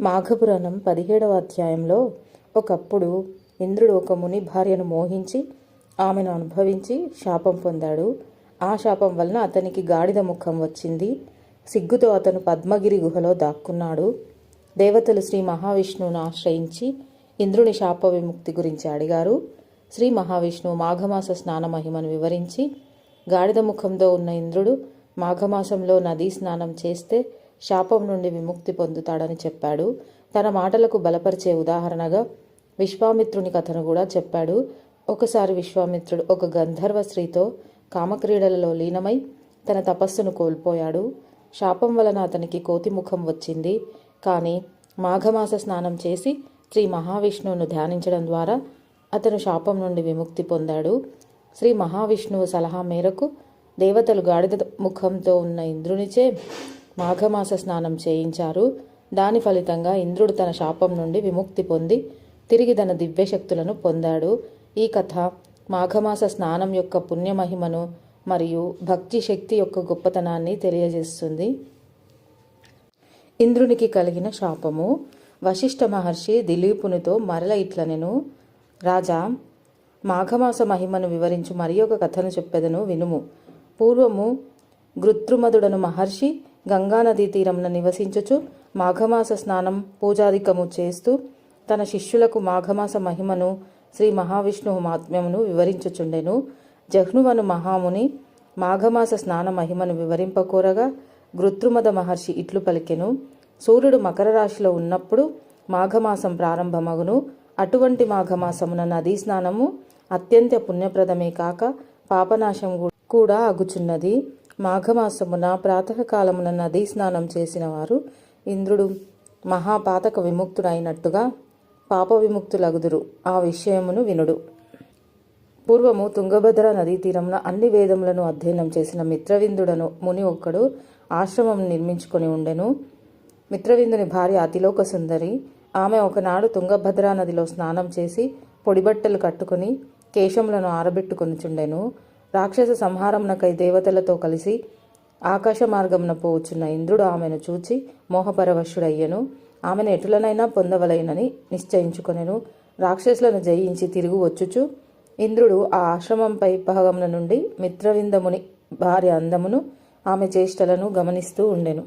మాఘపురాణం పదిహేడవ అధ్యాయంలో ఒకప్పుడు ఇంద్రుడు ఒక ముని భార్యను మోహించి ఆమెను అనుభవించి శాపం పొందాడు. ఆ శాపం వలన అతనికి గాడిద ముఖం వచ్చింది. సిగ్గుతో అతను పద్మగిరి గుహలో దాక్కున్నాడు. దేవతలు శ్రీ మహావిష్ణువును ఆశ్రయించి ఇంద్రుని శాప విముక్తి గురించి అడిగారు. శ్రీ మహావిష్ణువు మాఘమాస స్నాన మహిమను వివరించి గాడిద ముఖంతో ఉన్న ఇంద్రుడు మాఘమాసంలో నదీ స్నానం చేస్తే శాపం నుండి విముక్తి పొందుతాడని చెప్పాడు. తన మాటలకు బలపరిచే ఉదాహరణగా విశ్వామిత్రుని కథను కూడా చెప్పాడు. ఒకసారి విశ్వామిత్రుడు ఒక గంధర్వ స్త్రీతో కామక్రీడలలో లీనమై తన తపస్సును కోల్పోయాడు. శాపం వలన అతనికి కోతి ముఖం వచ్చింది. కానీ మాఘమాస స్నానం చేసి శ్రీ మహావిష్ణువును ధ్యానించడం ద్వారా అతను శాపం నుండి విముక్తి పొందాడు. శ్రీ మహావిష్ణువు సలహా మేరకు దేవతలు గాడిద ముఖంతో ఉన్న ఇంద్రునిచే మాఘమాస స్నానం చేయించారు. దాని ఫలితంగా ఇంద్రుడు తన శాపం నుండి విముక్తి పొంది తిరిగి తన దివ్యశక్తులను పొందాడు. ఈ కథ మాఘమాస స్నానం యొక్క పుణ్యమహిమను మరియు భక్తి శక్తి యొక్క గొప్పతనాన్ని తెలియజేస్తుంది. ఇంద్రునికి కలిగిన శాపము. వశిష్ఠ మహర్షి దిలీపునితో మరల ఇట్లనెను రాజా మాఘమాస మహిమను వివరించు మరి ఒక కథను చెప్పెదను వినుము. పూర్వము గృత్రుమదుడను మహర్షి గంగానదీ తీరంన నివసించుచు మాఘమాస స్నానం పూజాధికము చేస్తూ తన శిష్యులకు మాఘమాస మహిమను శ్రీ మహావిష్ణువు మాత్మ్యమును వివరించుచుండెను. జహ్నువను మహాముని మాఘమాస స్నాన మహిమను వివరింపకోరగా గృత్రుమద మహర్షి ఇట్లు పలికెను. సూర్యుడు మకర రాశిలో ఉన్నప్పుడు మాఘమాసం ప్రారంభమగును. అటువంటి మాఘమాసమున నదీ స్నానము అత్యంత పుణ్యప్రదమే కాక పాపనాశం కూడా అగుచున్నది మాఘమాసమున ప్రాతకాలమున నదీ స్నానం చేసిన వారు ఇంద్రుడు మహాపాతక విముక్తుడైనట్టుగా పాప విముక్తులగుదురు. ఆ విషయమును వినుడు. పూర్వము తుంగభద్ర నదీ తీరంలో అన్ని వేదములను అధ్యయనం చేసిన మిత్రవిందుడను ముని ఒక్కడు ఆశ్రమం నిర్మించుకొని ఉండెను. మిత్రవిందుని భార్య అతిలోక సుందరి ఆమె ఒకనాడు తుంగభద్రా నదిలో స్నానం చేసి పొడిబట్టలు కట్టుకుని కేశములను ఆరబెట్టుకొనుచుండెను. రాక్షస సంహారమునకై దేవతలతో కలిసి ఆకాశ మార్గమున పోవచ్చున్న ఇంద్రుడు ఆమెను చూచి మోహపరవశుడయ్యను. ఆమెను ఎటులనైనా పొందవలైనని నిశ్చయించుకొనెను. రాక్షసులను జయించి తిరుగు వచ్చుచు ఇంద్రుడు ఆ ఆశ్రమంపై భాగమున నుండి మిత్రవిందముని భార్య అందమును ఆమె చేష్టలను గమనిస్తూ ఉండెను.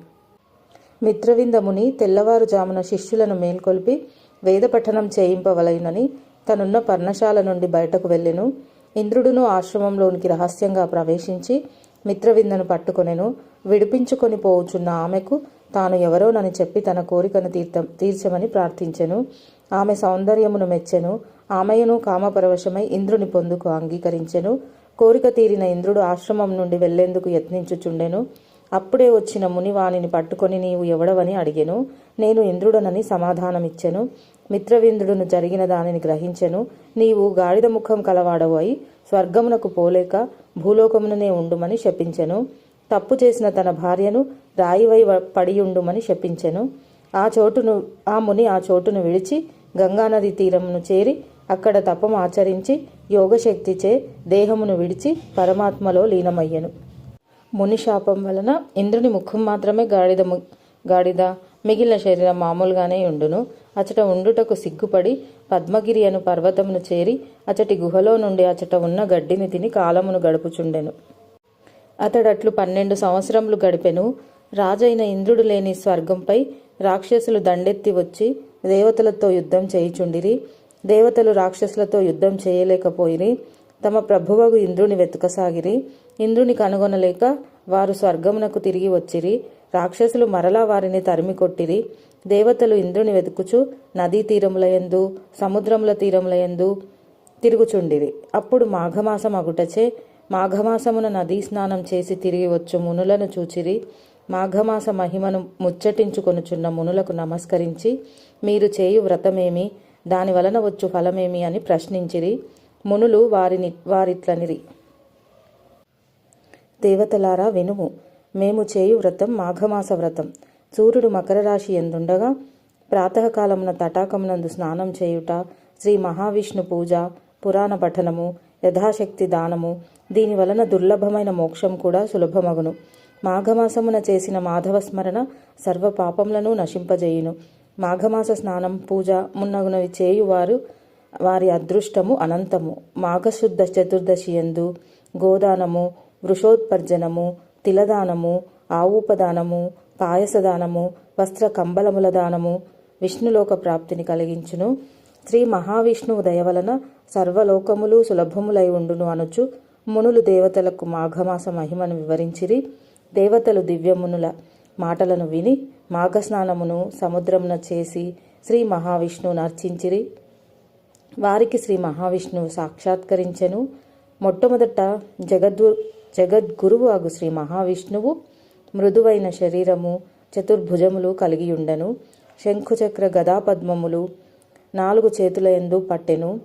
మిత్రవిందముని తెల్లవారుజామున శిష్యులను మేల్కొల్పి వేద పఠనం చేయింపవలైనని తనున్న పర్ణశాల నుండి బయటకు వెళ్ళెను. ఇంద్రుడును ఆశ్రమంలోనికి రహస్యంగా ప్రవేశించి మిత్రవిందను పట్టుకొనెను విడిపించుకొని పోవుచున్న ఆమెకు తాను ఎవరోనని చెప్పి తన కోరికను తీర్థం తీర్చమని ప్రార్థించెను. ఆమె సౌందర్యమును మెచ్చెను. ఆమెను కామపరవశమై ఇంద్రుని పొందుకు అంగీకరించెను. కోరిక తీరిన ఇంద్రుడు ఆశ్రమం నుండి వెళ్ళేందుకు యత్నించుచుండెను. అప్పుడే వచ్చిన ముని వానిని పట్టుకొని నీవు ఎవడవని అడిగెను. నేను ఇంద్రుడనని సమాధానమిచ్చెను. మిత్రవింద్రుడును జరిగిన దానిని గ్రహించెను. నీవు గాడిద ముఖం కలవాడవు అయి స్వర్గమునకు పోలేక భూలోకముననే ఉండుమని శపించెను. తప్పు చేసిన తన భార్యను రాయివై పడియుండుమని శపించెను. ఆ చోటును ఆ ముని ఆ చోటును విడిచి గంగానది తీరమును చేరి అక్కడ తపం ఆచరించి యోగశక్తిచే దేహమును విడిచి పరమాత్మలో లీనమయ్యెను. ముని శాపం వలన ఇంద్రుని ముఖం మాత్రమే గాడిద ము- గాడిద మిగిలిన శరీరం మామూలుగానే ఉండును. అచట ఉండుటకు సిగ్గుపడి పద్మగిరి అను పర్వతమును చేరి అచటి గుహలో నుండి అచట ఉన్న గడ్డిని తిని కాలమును గడుపుచుండెను. అతడట్లు పన్నెండు సంవత్సరములు గడిపెను. రాజైన ఇంద్రుడు లేని స్వర్గంపై రాక్షసులు దండెత్తి వచ్చి దేవతలతో యుద్ధం చేయుచుండిరి. దేవతలు రాక్షసులతో యుద్ధం చేయలేకపోయిరి. తమ ప్రభువగు ఇంద్రుని వెతుకసాగిరి. ఇంద్రుని కనుగొనలేక వారు స్వర్గమునకు తిరిగి వచ్చిరి. రాక్షసులు మరలా వారిని తరిమి కొట్టిరి. దేవతలు ఇంద్రుని వెతుకుచు నదీ తీరములయందు సముద్రముల తీరములయందు తిరుగుచుండిరి. అప్పుడు మాఘమాసం అగుటచే మాఘమాసమున నదీ స్నానం చేసి తిరిగి వచ్చు మునులను చూచిరి. మాఘమాస మహిమను ముచ్చటించుకొనుచున్న మునులకు నమస్కరించి మీరు చేయు వ్రతమేమి? దాని వలన వచ్చు ఫలమేమి? అని ప్రశ్నించిరి. మునులు వారిని వారిట్లనిరి. దేవతలారా వినుము. మేము చేయు వ్రతం మాఘమాస వ్రతం. సూర్యుడు మకర రాశి ఎందుండగా? ప్రాతకాలమున తటాకమునందు స్నానం చేయుట శ్రీ మహావిష్ణు పూజ పురాణ పఠనము యథాశక్తి దానము దీని వలన దుర్లభమైన మోక్షం కూడా సులభమగును. మాఘమాసమున చేసిన మాధవ స్మరణ సర్వ పాపములను నశింపజేయును. మాఘమాస స్నానం పూజ మున్నగునవి చేయువారు వారి అదృష్టము అనంతము. మాఘశుద్ధ చతుర్దశి ఎందు గోదానము వృషోత్పర్జనము తిలదానము ఆవుపదానము పాయసదానము వస్త్ర కంబలముల దానము విష్ణులోక ప్రాప్తిని కలిగించును. శ్రీ మహావిష్ణువు దయ వలన సర్వలోకములు సులభములై ఉండును అనుచు మునులు దేవతలకు మాఘమాస మహిమను వివరించిరి. దేవతలు దివ్యమునుల మాటలను విని మాఘస్నానమును సముద్రమున చేసి శ్రీ మహావిష్ణువును అర్చించిరి. వారికి శ్రీ మహావిష్ణువు సాక్షాత్కరించెను. మొట్టమొదట జగద్గు జగద్గురువు అగు శ్రీ మహావిష్ణువు. మృదువైన శరీరము చతుర్భుజములు కలిగి ఉండెను శంఖుచక్ర గదాపద్మములు నాలుగు చేతుల ఎందు పట్టెను.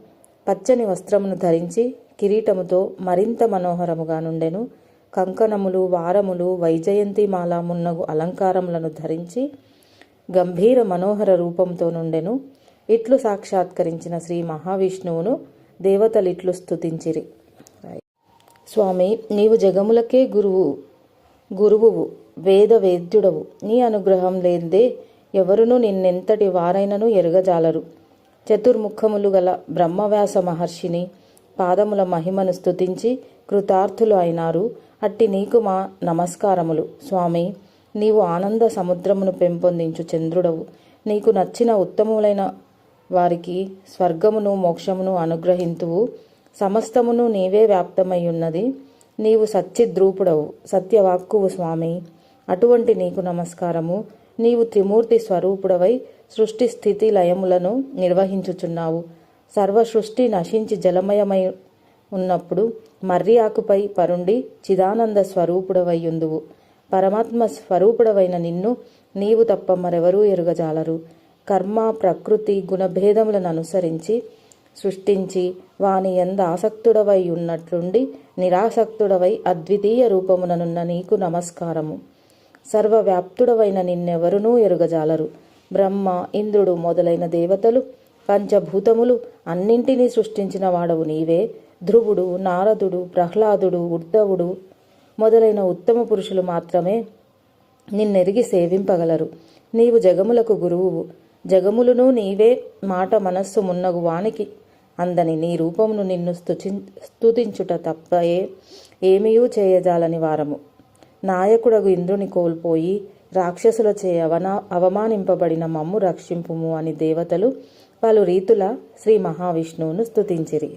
పచ్చని వస్త్రమును ధరించి కిరీటముతో మరింత మనోహరముగా నుండెను కంకణములు వారములు వైజయంతిమాల మున్నగు అలంకారములను ధరించి గంభీర మనోహర రూపంతో నుండెను. ఇట్లు సాక్షాత్కరించిన శ్రీ మహావిష్ణువును దేవతలిట్లు స్తుతించిరి. స్వామి నీవు జగములకే గురువు గురువువు వేద వేద్యుడవు నీ అనుగ్రహం లేదే ఎవరునూ నిన్నెంతటి వారైనను ఎరగజాలరు. చతుర్ముఖములు గల బ్రహ్మవ్యాస మహర్షిని పాదముల మహిమను స్థుతించి కృతార్థులు అయినారు. అట్టి నీకు మా నమస్కారములు. స్వామి నీవు ఆనంద సముద్రమును పెంపొందించు చంద్రుడవు. నీకు నచ్చిన ఉత్తములైన వారికి స్వర్గమును మోక్షమును అనుగ్రహింతువు. సమస్తమును నీవే వ్యాప్తమై ఉన్నది నీవు సత్యద్రూపుడవు. సత్యవాక్కువు స్వామి. అటువంటి నీకు నమస్కారము. నీవు త్రిమూర్తి స్వరూపుడవై సృష్టి స్థితి లయములను నిర్వహించుచున్నావు. సర్వ సృష్టి నశించి జలమయమై ఉన్నప్పుడు మర్రి ఆకుపై పరుండి చిదానంద స్వరూపుడవయ్యుందువు. పరమాత్మ స్వరూపుడవైన నిన్ను నీవు తప్ప మరెవరూ ఎరుగజాలరు. కర్మ ప్రకృతి గుణభేదములను అనుసరించి సృష్టించి వాని ఎంద ఆసక్తుడవై ఉన్నట్లుండి నిరాసక్తుడవై అద్వితీయ రూపముననున్న నీకు నమస్కారము. సర్వవ్యాప్తుడవైన నిన్నెవరునూ ఎరుగజాలరు. బ్రహ్మ ఇంద్రుడు మొదలైన దేవతలు పంచభూతములు అన్నింటినీ సృష్టించిన వాడవు నీవే. ధ్రువుడు నారదుడు ప్రహ్లాదుడు ఉద్ధవుడు మొదలైన ఉత్తమ పురుషులు మాత్రమే నిన్నెరిగి సేవింపగలరు. నీవు జగములకు గురువువు. జగములను నీవే మాట మనస్సు మున్నగు వానికి అందని నీ రూపమును నిన్ను స్తుచి స్తుతించుట తప్పయే ఏమీయూ చేయజాలని వారము. నాయకుడగు ఇంద్రుని కోల్పోయి రాక్షసుల చే అవనా అవమానింపబడిన మమ్ము రక్షింపుము అని దేవతలు పలు రీతుల శ్రీ మహావిష్ణువును స్తుతించిరి.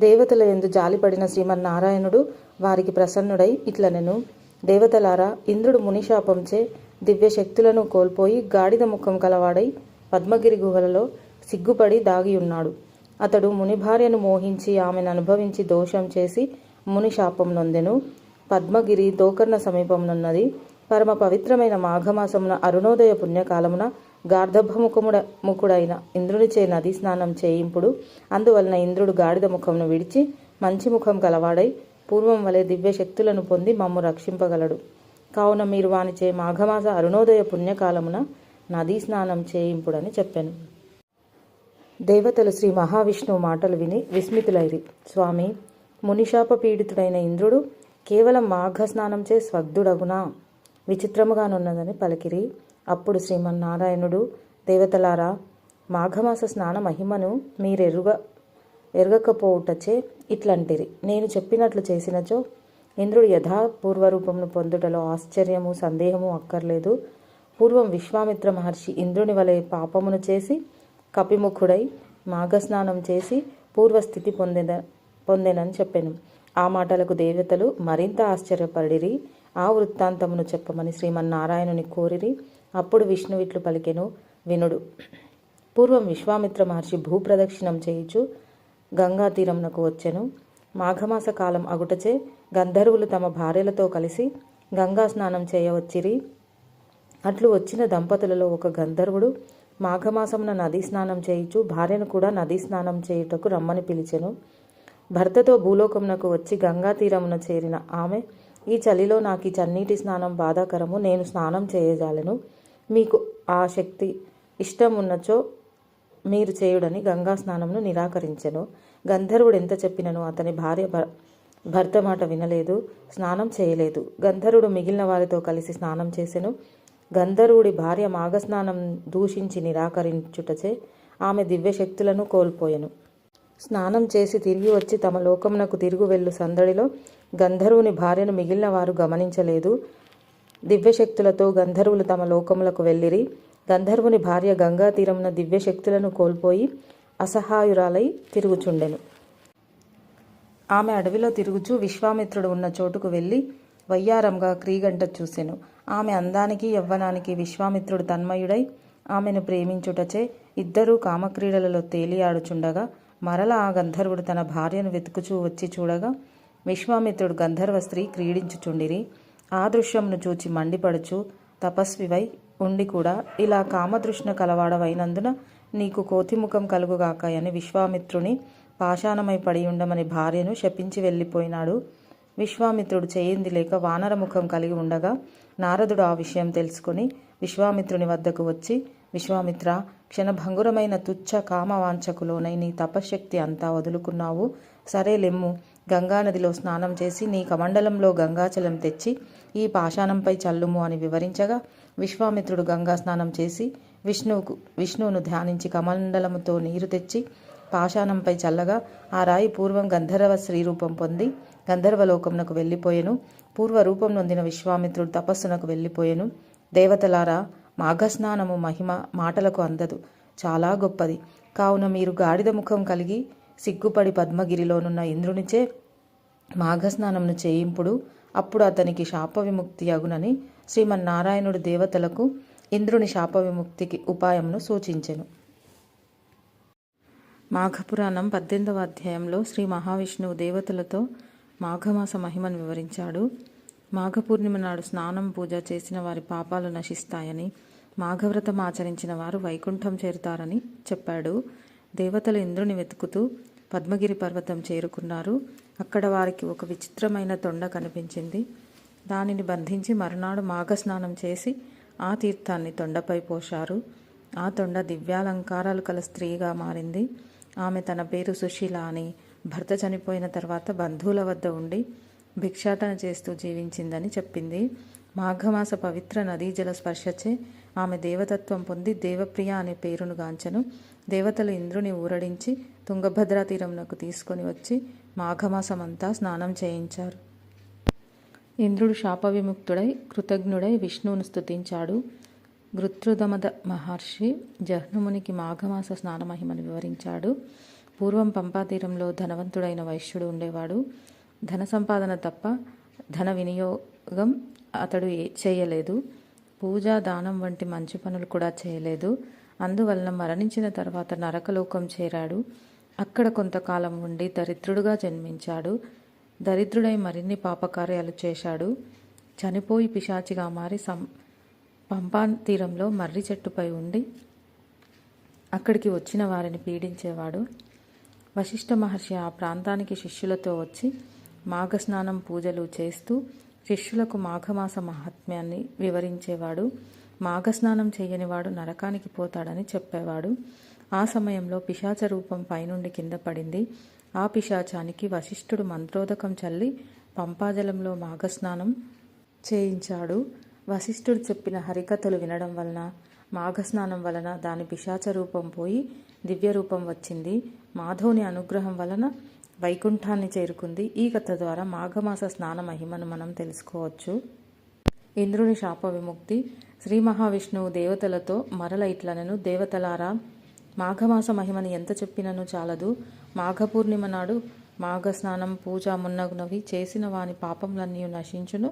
దేవతల ఎందు జాలిపడిన శ్రీమన్నారాయణుడు వారికి ప్రసన్నుడై ఇట్లనెను. దేవతలారా ఇంద్రుడు మునిశాపంచే దివ్య శక్తులను కోల్పోయి గాడిద ముఖం కలవాడై పద్మగిరి గుహలలో సిగ్గుపడి దాగి ఉన్నాడు. అతడు ముని భార్యను మోహించి ఆమెను అనుభవించి దోషం చేసి ముని శాపం నొందెను. పద్మగిరి దోకర్ణ సమీపమునున్నది. పరమ పవిత్రమైన మాఘమాసమున అరుణోదయ పుణ్యకాలమున గార్ధభముఖముడ ముఖుడైన ఇంద్రునిచే నది స్నానం చేయింపుడు. అందువలన ఇంద్రుడు గాడిద ముఖమును విడిచి మంచి ముఖం కలవాడై పూర్వం వలె దివ్య శక్తులను పొంది మమ్ము రక్షింపగలడు. కావున మీరు వానిచే మాఘమాస అరుణోదయ పుణ్యకాలమున నదీ స్నానం చేయింపుడని చెప్పాను. దేవతలు శ్రీ మహావిష్ణువు మాటలు విని విస్మితులైరి. స్వామి మునిశాప పీడితుడైన ఇంద్రుడు కేవలం మాఘ స్నానంచే స్వగ్ధుడగునా? విచిత్రముగానున్నదని పలికిరి. అప్పుడు శ్రీమన్నారాయణుడు దేవతలారా మాఘమాస స్నాన మహిమను మీరెరుగ ఎరగకపోవుటచే ఇట్లంటిరి. నేను చెప్పినట్లు చేసినచో ఇంద్రుడు యథా పూర్వరూపమును పొందుటలో ఆశ్చర్యము సందేహము అక్కర్లేదు. పూర్వం విశ్వామిత్ర మహర్షి ఇంద్రుని వలె పాపమును చేసి కపిముఖుడై మాఘస్నానం చేసి పూర్వస్థితి పొందెద పొందెనని చెప్పాను. ఆ మాటలకు దేవతలు మరింత ఆశ్చర్యపడిరి. ఆ వృత్తాంతమును చెప్పమని శ్రీమన్నారాయణుని కోరిరి. అప్పుడు విష్ణు ఇట్లు పలికెను. వినుడు. పూర్వం విశ్వామిత్ర మహర్షి భూప్రదక్షిణం చేయుచు గంగా తీరమునకు వచ్చెను. మాఘమాస కాలం అగుటచే గంధర్వులు తమ భార్యలతో కలిసి గంగా స్నానం చేయవచ్చిరి. అట్లు వచ్చిన దంపతులలో ఒక గంధర్వుడు మాఘమాసమున నదీ స్నానం చేయుచు భార్యను కూడా నదీ స్నానం చేయుటకు రమ్మని పిలిచెను. భర్తతో భూలోకమునకు వచ్చి గంగా తీరమున చేరిన ఆమె ఈ చలిలో నాకు ఈ చన్నీటి స్నానం బాధాకరము నేను స్నానం చేయజాలను. మీకు ఆ శక్తి ఇష్టం ఉన్నచో మీరు చేయుడని గంగా స్నానంను నిరాకరించెను. గంధర్వుడు ఎంత చెప్పినను అతని భార్య భర్త మాట వినలేదు స్నానం చేయలేదు. గంధర్వుడు మిగిలిన వారితో కలిసి స్నానం చేసెను. గంధర్వుడి భార్య మాఘస్నానం దూషించి నిరాకరించుటచే ఆమె దివ్యశక్తులను కోల్పోయెను. స్నానం చేసి తిరిగి వచ్చి తమ లోకమునకు తిరుగు వెళ్ళు సందడిలో గంధర్వుని భార్యను మిగిలిన వారు గమనించలేదు. దివ్యశక్తులతో గంధర్వులు తమ లోకములకు వెళ్ళిరి. గంధర్వుని భార్య గంగా తీరమున దివ్యశక్తులను కోల్పోయి అసహాయురాలై తిరుగుచుండెను. ఆమె అడవిలో తిరుగుచూ విశ్వామిత్రుడు ఉన్న చోటుకు వెళ్ళి వయ్యారంగా క్రీగంట చూసెను. ఆమె అందానికి యవ్వనానికి విశ్వామిత్రుడు తన్మయుడై ఆమెను ప్రేమించుటచే ఇద్దరూ కామక్రీడలలో తేలియాడుచుండగా మరల ఆ గంధర్వుడు తన భార్యను వెతుకుచూ వచ్చి చూడగా విశ్వామిత్రుడు గంధర్వ స్త్రీ క్రీడించుచుండిరి. ఆ దృశ్యంను చూచి మండిపడుచు తపస్వివై ఉండి కూడా ఇలా కామదృష్ణ కలవాడవైనందున నీకు కోతిముఖం కలుగుగాక అని విశ్వామిత్రుని పాషాణమై పడి ఉండమని భార్యను శపించి వెళ్ళిపోయినాడు. విశ్వామిత్రుడు చేయింది లేక వానరముఖం కలిగి ఉండగా నారదుడు ఆ విషయం తెలుసుకుని విశ్వామిత్రుని వద్దకు వచ్చి విశ్వామిత్ర క్షణభంగురమైన తుచ్చ కామవాంఛకులోనై నీ తపశ్శక్తి అంతా వదులుకున్నావు. సరే లెమ్ము గంగానదిలో స్నానం చేసి నీ కమండలంలో గంగాచలం తెచ్చి ఈ పాషాణంపై చల్లుము అని వివరించగా విశ్వామిత్రుడు గంగా స్నానం చేసి విష్ణువుకు విష్ణువును ధ్యానించి కమండలముతో నీరు తెచ్చి పాషాణంపై చల్లగా ఆ రాయి పూర్వం గంధర్వ శ్రీరూపం పొంది గంధర్వలోకమునకు వెళ్ళిపోయెను. పూర్వ రూపం నొందిన విశ్వామిత్రుడు తపస్సునకు వెళ్ళిపోయెను. దేవతలారా మాఘస్నానము మహిమ మాటలకు అందదు. చాలా గొప్పది. కావున మీరు గాడిద ముఖం కలిగి సిగ్గుపడి పద్మగిరిలోనున్న ఇంద్రునిచే మాఘస్నానంను చేయింపుడు అప్పుడు అతనికి శాప విముక్తి అగునని శ్రీమన్నారాయణుడు దేవతలకు ఇంద్రుని శాప విముక్తికి ఉపాయంను సూచించెను. మాఘపురాణం పద్దెనిమిదవ అధ్యాయంలో శ్రీ మహావిష్ణువు దేవతలతో మాఘమాస మహిమను వివరించాడు. మాఘ పూర్ణిమ నాడు స్నానం పూజ చేసిన వారి పాపాలు నశిస్తాయని మాఘవ్రతం ఆచరించిన వారు వైకుంఠం చేరుతారని చెప్పాడు. దేవతలు ఇంద్రుని వెతుకుతూ పద్మగిరి పర్వతం చేరుకున్నారు. అక్కడ వారికి ఒక విచిత్రమైన తొండ కనిపించింది. దానిని బంధించి మరునాడు మాఘ స్నానం చేసి ఆ తీర్థాన్ని తొండపై పోశారు. ఆ తొండ దివ్యాలంకారాలు కల స్త్రీగా మారింది. ఆమె తన పేరు సుశీల అని భర్త చనిపోయిన తర్వాత బంధువుల వద్ద ఉండి భిక్షాటన చేస్తూ జీవించిందని చెప్పింది. మాఘమాస పవిత్ర నదీ జల స్పర్శచే ఆమె దేవతత్వం పొంది దేవప్రియ అనే పేరును గాంచెను. దేవతలు ఇంద్రుని ఊరడించి తుంగభద్రా తీరంనకు తీసుకొని వచ్చి మాఘమాసమంతా స్నానం చేయించారు. ఇంద్రుడు శాప విముక్తుడై కృతజ్ఞుడై విష్ణువును స్తుతించాడు. గృత్రుదమద మహర్షి జహ్నుమునికి మాఘమాస స్నాన మహిమను వివరించాడు. పూర్వం పంపాతీరంలో ధనవంతుడైన వైశ్యుడు ఉండేవాడు. ధన సంపాదన తప్ప ధన వినియోగం అతడు ఏ- చేయలేదు. పూజ దానం వంటి మంచి పనులు కూడా చేయలేదు. అందువలన మరణించిన తర్వాత నరకలోకం చేరాడు. అక్కడ కొంతకాలం ఉండి దరిద్రుడుగా జన్మించాడు. దరిద్రుడై మరిన్ని పాపకార్యాలు చేశాడు. చనిపోయి పిశాచిగా మారి సం పంపా తీరంలో మర్రి చెట్టుపై ఉండి అక్కడికి వచ్చిన వారిని పీడించేవాడు. వశిష్ఠ మహర్షి ఆ ప్రాంతానికి శిష్యులతో వచ్చి మాఘస్నానం పూజలు చేస్తూ శిష్యులకు మాఘమాస మహాత్మ్యాన్ని వివరించేవాడు. మాఘస్నానం చేయనివాడు నరకానికి పోతాడని చెప్పేవాడు. ఆ సమయంలో పిశాచ రూపం పైనుండి కింద పడింది. ఆ పిశాచానికి వశిష్ఠుడు మంత్రోదకం చల్లి పంపాజలంలో మాఘస్నానం చేయించాడు. వశిష్ఠుడు చెప్పిన హరికథలు వినడం వలన మాఘస్నానం వలన దాని పిశాచ రూపం పోయి దివ్య రూపం వచ్చింది. మాధవుని అనుగ్రహం వలన వైకుంఠాన్ని చేరుకుంది. ఈ కథ ద్వారా మాఘమాస స్నాన మహిమను మనం తెలుసుకోవచ్చు. ఇంద్రుని శాప విముక్తి. శ్రీ మహావిష్ణువు దేవతలతో మరల ఇట్లనను దేవతలారా మాఘమాస మహిమని ఎంత చెప్పినను చాలదు. మాఘపూర్ణిమ నాడు మాఘ స్నానం పూజ మున్నగునవి చేసిన వాని పాపములన్నీ నశించును.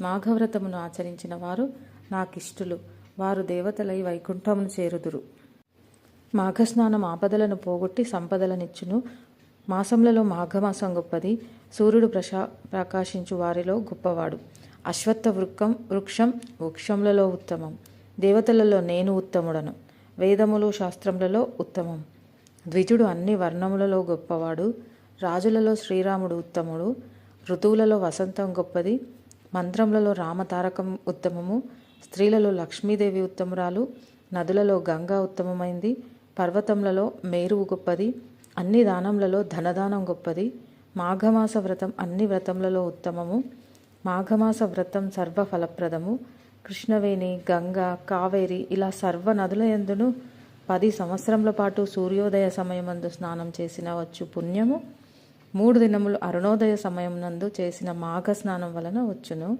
మాఘవ్రతమును ఆచరించిన వారు నాకిష్టులు. వారు దేవతలై వైకుంఠమును చేరుదురు. మాఘస్నానం ఆపదలను పోగొట్టి సంపదలనిచ్చును. మాసములలో మాఘమాసం గొప్పది సూర్యుడు ప్రశా ప్రకాశించు వారిలో గొప్పవాడు. అశ్వత్థ వృక్కం వృక్షం వృక్షములలో ఉత్తమం. దేవతలలో నేను ఉత్తముడను. వేదములు శాస్త్రములలో ఉత్తమం. ద్విజుడు అన్ని వర్ణములలో గొప్పవాడు. రాజులలో శ్రీరాముడు ఉత్తముడు. ఋతువులలో వసంతం గొప్పది. మంత్రములలో రామతారకం ఉత్తమము. స్త్రీలలో లక్ష్మీదేవి ఉత్తమురాలు. నదులలో గంగా ఉత్తమమైంది. పర్వతములలో మేరువు గొప్పది అన్ని దానములలో ధనదానం గొప్పది. మాఘమాస వ్రతం అన్ని వ్రతములలో ఉత్తమము. మాఘమాస వ్రతం సర్వ ఫలప్రదము కృష్ణవేణి గంగ కావేరి ఇలా సర్వ నదుల ఎందును పది సంవత్సరముల పాటు సూర్యోదయ సమయమందు స్నానం చేసిన వచ్చు పుణ్యము. మూడు దినములు అరుణోదయ సమయం నందు చేసిన మాఘ స్నానం వలన వచ్చును.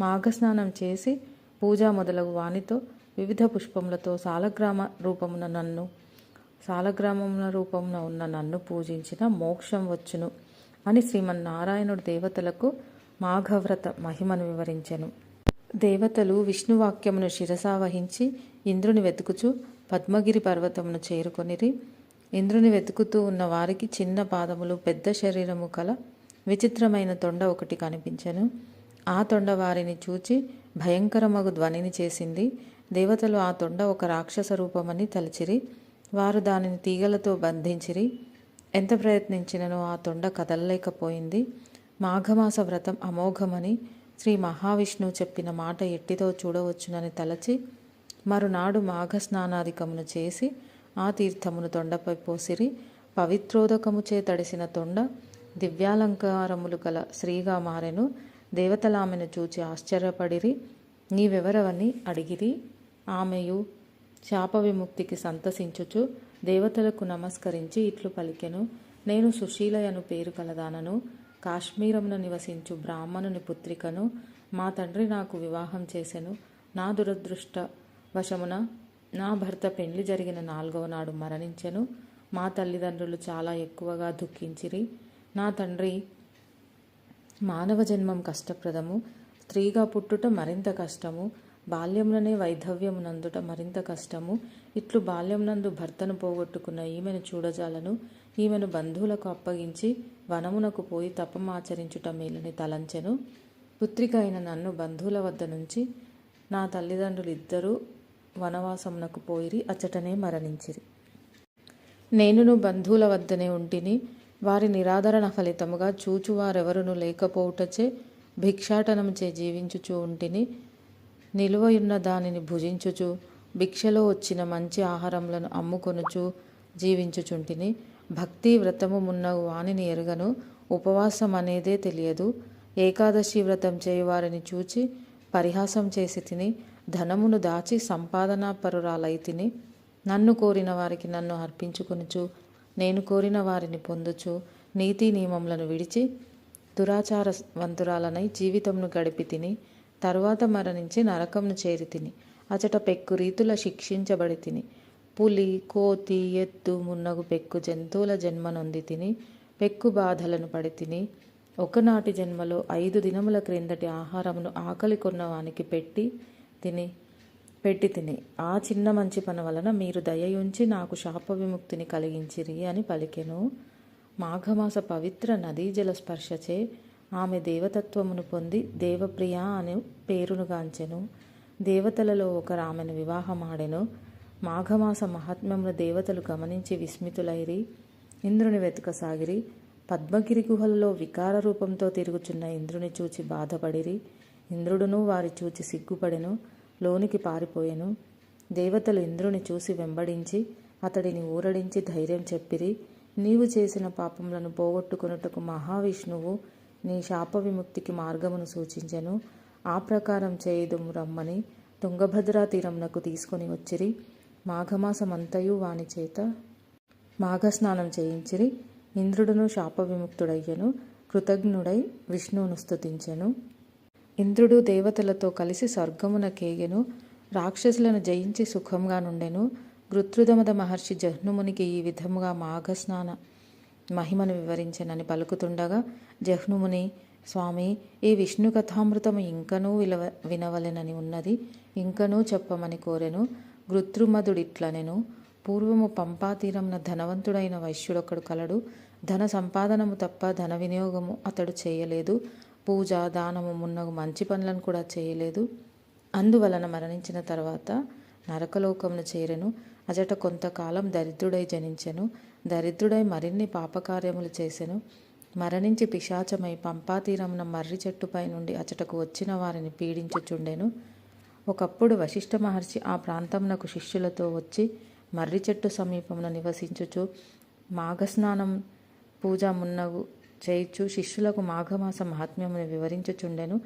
మాఘ స్నానం చేసి పూజ మొదలగు వానితో వివిధ పుష్పములతో సాలగ్రామ రూపమున నన్ను సాలగ్రామముల రూపమున ఉన్న నన్ను పూజించిన మోక్షం వచ్చును అని శ్రీమన్నారాయణుడు దేవతలకు మాఘవ్రత మహిమను వివరించెను. దేవతలు విష్ణువాక్యమును శిరసావహించి ఇంద్రుని వెతుకుచు పద్మగిరి పర్వతమును చేరుకొనిరి. ఇంద్రుని వెతుకుతూ ఉన్న వారికి చిన్న పాదములు పెద్ద శరీరము కల విచిత్రమైన తొండ ఒకటి కనిపించెను. ఆ తొండ వారిని చూచి భయంకరమగు ధ్వనిని చేసింది. దేవతలు ఆ తొండ ఒక రాక్షస రూపమని తలచిరి. వారు దానిని తీగలతో బంధించిరి. ఎంత ప్రయత్నించినను ఆ తొండ కదలలేకపోయింది. మాఘమాస వ్రతం అమోఘమని శ్రీ మహావిష్ణువు చెప్పిన మాట ఎట్టితో చూడవచ్చునని తలచి మరునాడు మాఘ స్నానాధికమును చేసి ఆ తీర్థమును తొండపై పోసిరి. పవిత్రోదకముచే తడిసిన తొండ దివ్యాలంకారములు గల శ్రీగా మారెను. దేవతలామెను చూచి ఆశ్చర్యపడిరి. నీవెవరవని అడిగిరి. ఆమెయు శాప విముక్తికి సంతసించుచు దేవతలకు నమస్కరించి ఇట్లు పలికెను. నేను సుశీలయను పేరు కలదానను. కాశ్మీరమున నివసించు బ్రాహ్మణుని పుత్రికను మా తండ్రి నాకు వివాహం చేసెను. నా దురదృష్ట వశమున నా భర్త పెళ్ళి జరిగిన నాలుగవ నాడు మరణించెను. మా తల్లిదండ్రులు చాలా ఎక్కువగా దుఃఖించిరి. నా తండ్రి మానవ జన్మం కష్టప్రదము. స్త్రీగా పుట్టుట మరింత కష్టము. బాల్యముననే వైధవ్యమునందుట మరింత కష్టము. ఇట్లు బాల్యమునందు భర్తను పోగొట్టుకున్న ఈమెను చూడజాలను. ఈమెను బంధువులకు అప్పగించి వనమునకు పోయి తపమాచరించుట మేలని తలంచెను. పుత్రిక అయిన నన్ను బంధువుల వద్ద నుంచి నా తల్లిదండ్రులు ఇద్దరూ వనవాసమునకు పోయిరి అచ్చటనే మరణించిరి. నేనును బంధువుల వద్దనే ఉంటిని. వారి నిరాదరణ ఫలితముగా చూచువారెవరును లేకపోవుటచే భిక్షాటనముచే జీవించుచూ ఉంటిని. నిలువయున్న దానిని భుజించుచు భిక్షలో వచ్చిన మంచి ఆహారములను అమ్ముకొనుచు జీవించుచుంటిని. భక్తి వ్రతము మున్న వానిని ఎరుగను. ఉపవాసం అనేదే తెలియదు. ఏకాదశి వ్రతం చేయువారిని చూచి పరిహాసం చేసి తిని ధనమును దాచి సంపాదనా పరురాలై తిని నన్ను కోరిన వారికి నన్ను అర్పించుకొనుచు నేను కోరిన వారిని పొందుచు నీతి నియమములను విడిచి దురాచారవంతురాలనై జీవితంను గడిపి తిని తరువాత మరణించి నరకంను చేరి తిని అచట పెక్కు రీతుల శిక్షించబడి తిని పులి కోతి ఎత్తు మున్నగు పెక్కు జంతువుల జన్మ నొంది తిని పెక్కు బాధలను పడి తిని ఒకనాటి జన్మలో ఐదు దినముల క్రిందటి ఆహారమును ఆకలి కొన్నవానికి పెట్టి తిని పెట్టి తిని ఆ చిన్న మంచి పని వలన మీరు దయయుంచి నాకు శాప విముక్తిని కలిగించిరి అని పలికెను. మాఘమాస పవిత్ర నదీ జల స్పర్శచే ఆమె దేవతత్వమును పొంది దేవప్రియ అనే పేరునుగాంచెను దేవతలలో ఒకరు ఆమెను వివాహమాడెను. మాఘమాస మహాత్మ్యమును దేవతలు గమనించి విస్మితులైరి ఇంద్రుని వెతుకసాగిరి పద్మగిరి గుహలలో వికార రూపంతో తిరుగుచున్న ఇంద్రుని చూచి బాధపడిరి. ఇంద్రుడును వారి చూచి సిగ్గుపడెను లోనికి పారిపోయెను. దేవతలు ఇంద్రుని చూసి వెంబడించి అతడిని ఊరడించి ధైర్యం చెప్పిరి. నీవు చేసిన పాపములను పోగొట్టుకున్నట్టుకు మహావిష్ణువు నీ శాప విముక్తికి మార్గమును సూచించెను. ఆ ప్రకారం చేయుదుము రమ్మని తుంగభద్రా తీరంనకు తీసుకొని వచ్చిరి. మాఘమాసమంతయు వాని చేత మాఘస్నానం చేయించిరి. ఇంద్రుడును శాప విముక్తుడయ్యను కృతజ్ఞుడై విష్ణువును స్తుతించెను. ఇంద్రుడు దేవతలతో కలిసి స్వర్గమున కేగెను రాక్షసులను జయించి సుఖంగా నుండెను. గృత్రుదమద మహర్షి జహ్నుమునికి ఈ విధముగా మాఘస్నాన మహిమను వివరించనని పలుకుతుండగా జహ్నుముని స్వామి ఈ విష్ణు కథామృతము ఇంకనూ విలవ వినవలెనని ఉన్నది. ఇంకనూ చెప్పమని కోరెను. గృత్రుమదుడిట్లనెను పూర్వము పంపాతీరంన ధనవంతుడైన వైశ్యుడొకడు కలడు. ధన సంపాదనము తప్ప ధన వినియోగము అతడు చేయలేదు. పూజ దానము మున్నగు మంచి పనులను కూడా చేయలేదు. అందువలన మరణించిన తర్వాత నరకలోకమును చేరెను. అజట కొంతకాలం దరిద్రుడై జనించెను. దరిద్రుడై మరిన్ని పాపకార్యములు చేసెను. మరణించి పిశాచమై పంపాతీరమున మర్రి చెట్టుపై నుండి అచటకు వచ్చిన వారిని పీడించుచుండెను. ఒకప్పుడు వశిష్ఠ మహర్షి ఆ ప్రాంతమునకు శిష్యులతో వచ్చి మర్రి చెట్టు సమీపమున నివసించుచు మాఘస్నానం పూజ మున్నగు చేయిచు శిష్యులకు మాఘమాస మహాత్మ్యమును వివరించుచుండెను.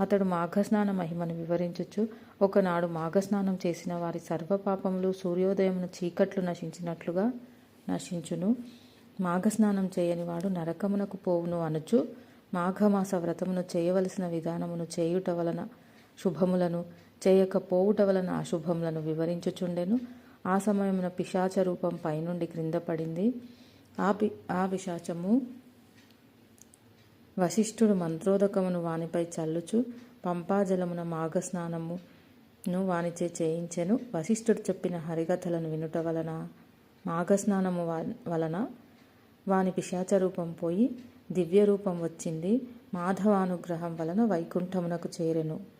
అతడు మాఘస్నాన మహిమను వివరించుచు ఒకనాడు మాఘస్నానం చేసిన వారి సర్వపాపములు సూర్యోదయమున చీకట్లు నశించినట్లుగా నశించును. మాఘస్నానం చేయని వాడు నరకమునకు పోవును అనుచు మాఘమాస వ్రతమును చేయవలసిన విధానమును చేయుట వలన శుభములను చేయకపోవుట వలన అశుభములను వివరించుచుండెను. ఆ సమయమున పిశాచ రూపం పైనుండి క్రింద పడింది. ఆ పి ఆ పిశాచము వశిష్ఠుడు మంత్రోదకమును వానిపై చల్లుచు పంపాజలమున మాఘస్నానమును వానిచే చేయించెను. వశిష్ఠుడు చెప్పిన హరికథలను వినుట వలన నాగస్నానము వా- వలన వాని పిశాచ రూపం పోయి దివ్య రూపం వచ్చింది మాధవానుగ్రహం వలన వైకుంఠమునకు చేరెను.